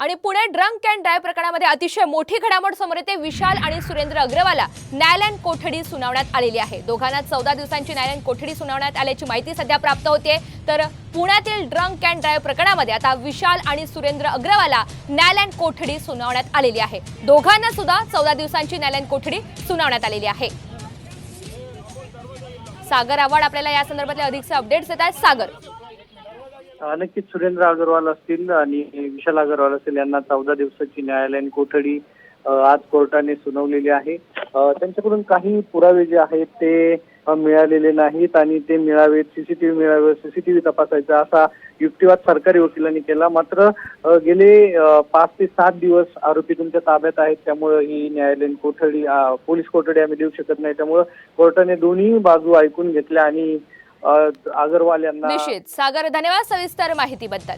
आणि Pune drunk and drive प्रकरणामध्ये अतिशय मोठी घडामोड समोर येते. विशाल आणि सुरेंद्र अग्रवाला न्यायालयीन कोठडी सुनावण्यात आलेली आहे. दोघांना चौदा दिवसांची न्यायालयीन कोठडी सुनावण्यात आल्याची माहिती सध्या प्राप्त होते तर पुण्यातील ड्रंक अँड ड्राईव्ह प्रकरणामध्ये आता विशाल आणि सुरेंद्र अग्रवाला न्यायालयीन कोठडी सुनावण्यात आलेली आहे. दोघांना सुद्धा चौदा दिवसांची न्यायालयीन कोठडी सुनावण्यात आलेली आहे. सागर आव्हाड आपल्याला या संदर्भातले अधिकचे अपडेट्स देत आहेत. सागर. नक्कीच सुरेंद्र अग्रवाल असतील आणि विशाल अग्रवाल असतील यांना चौदा दिवसाची न्यायालयीन कोठडी आज कोर्टाने सुनावलेली आहे. त्यांच्याकडून काही पुरावे जे आहेत ते मिळालेले नाहीत आणि ते मिळावेत सीसीटीव्ही मिळावे सीसीटीव्ही तपासायचा असा युक्तिवाद सरकारी वकिलांनी केला. मात्र गेले पाच ते सात दिवस आरोपी तुमच्या ताब्यात आहेत त्यामुळे ही न्यायालयीन कोठडी पोलीस कोठडी आम्ही देऊ शकत नाही. त्यामुळे कोर्टाने दोन्ही बाजू ऐकून घेतल्या आणि अग्रवाल यांना निश्चित. सागर धन्यवाद सविस्तर माहितीबद्दल.